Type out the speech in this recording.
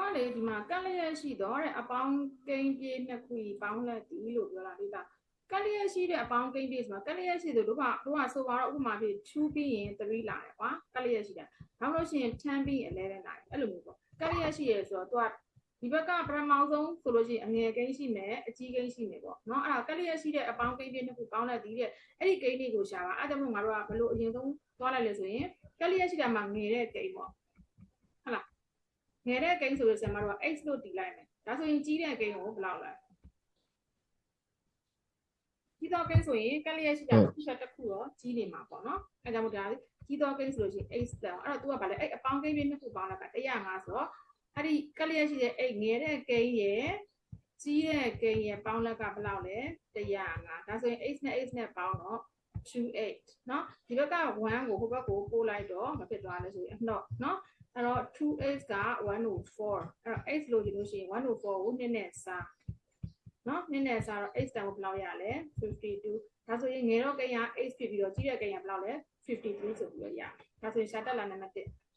ကလေဒီမှာကက်လျက်ရှိတော့တဲ့အပေါင်းကိန်းပြေးနှစ်ခုကြီးပေါင်းလက်တီလို့ပြောတာလေးကကက်လျက်ရှိတဲ့အပေါင်းကိန်းပြေးဆိုမှာကက်လျက်ရှိဆိုတို့ကတို့ကဆိုပါတော့ဥပမာဖြစ်2ပြီးရင်3လာတယ်ကွာကက်လျက်ရှိတာနောက်လို့ရှိရင်10ပြီးရင်11လာတယ်အဲ့လိုမျိုးပေါ့ကက်လျက်ရှိရဆိုတော့သူကဒီဘက်ကပထမဆုံးဆိုလို့ရှိရင်အငယ်ကိန်းရှိမယ်အကြီးကိန်းရှိမယ်ပေါ့နော်အဲ့ဒါကက်လျက်ရှိတဲ့အပေါင်းကိန်းပြေးနှစ်ခုပေါင်းလက်တီတဲ့အဲ့ဒီကိန်းလေးကိုရှာပါအဲ့ဒါကြောင့်ငါတို့ကဘယ်လိုအရင်ဆုံးသွားလိုက်လဲဆိုရင်ကက်လျက်ရှိတာမှာငယ်တဲ့ကိန်းပေါ့ဟုတ်လား ငယ်တဲ့ကိန်းဆိုလို့ဆရာမတို့က x လို့တီးလိုက်မယ်ဒါဆိုရင်ကြီးတဲ့ကိန်းကိုဘယ်လောက်လဲကြီးသောကိန်းဆိုရင်ကက်လျက်ရှိတာတစ်ခုချက်တစ်ခုတော့ကြီးနေမှာပေါ့နော်အဲဒါကြောင့်မို့ဒါကြီးသောကိန်းဆိုလို့ရှိရင် x တောင်အဲ့တော့ तू ကဗာလဲအဲ့အပေါင်းကိန်းပြနှစ်ခုပေါင်းလိုက်တာ105ဆိုတော့အဲ့ဒီကက်လျက်ရှိတဲ့အဲ့ငယ်တဲ့ကိန်းရဲ့ကြီးတဲ့ကိန်းရဲ့ပေါင်းလက်ကဘယ်လောက်လဲ105ဒါဆိုရင် x နဲ့ x နဲ့ပေါင်းတော့28เนาะဒီဘက်က1ကိုဟိုဘက်ကိုပို့လိုက်တော့မဖြစ်သွားလဲဆိုရင်အနှော့เนาะ အဲ့တော့ 2x က104အဲ့တော့ x လို့ဒီလို့ရှိရင်104ကို2နဲ့စားနော်2နဲ့စားတော့ x တန်ကိုဘယ်လောက်ရလဲ52ဒါဆိုရင်ငယ်တော့ကိန်းက x ဖြစ်ပြီးတော့ကြီးတဲ့ကိန်းကဘယ်လောက်လဲ53ဆိုပြီးတော့ရဒါဆိုရင်ရှာတက်လာနံပါတ်1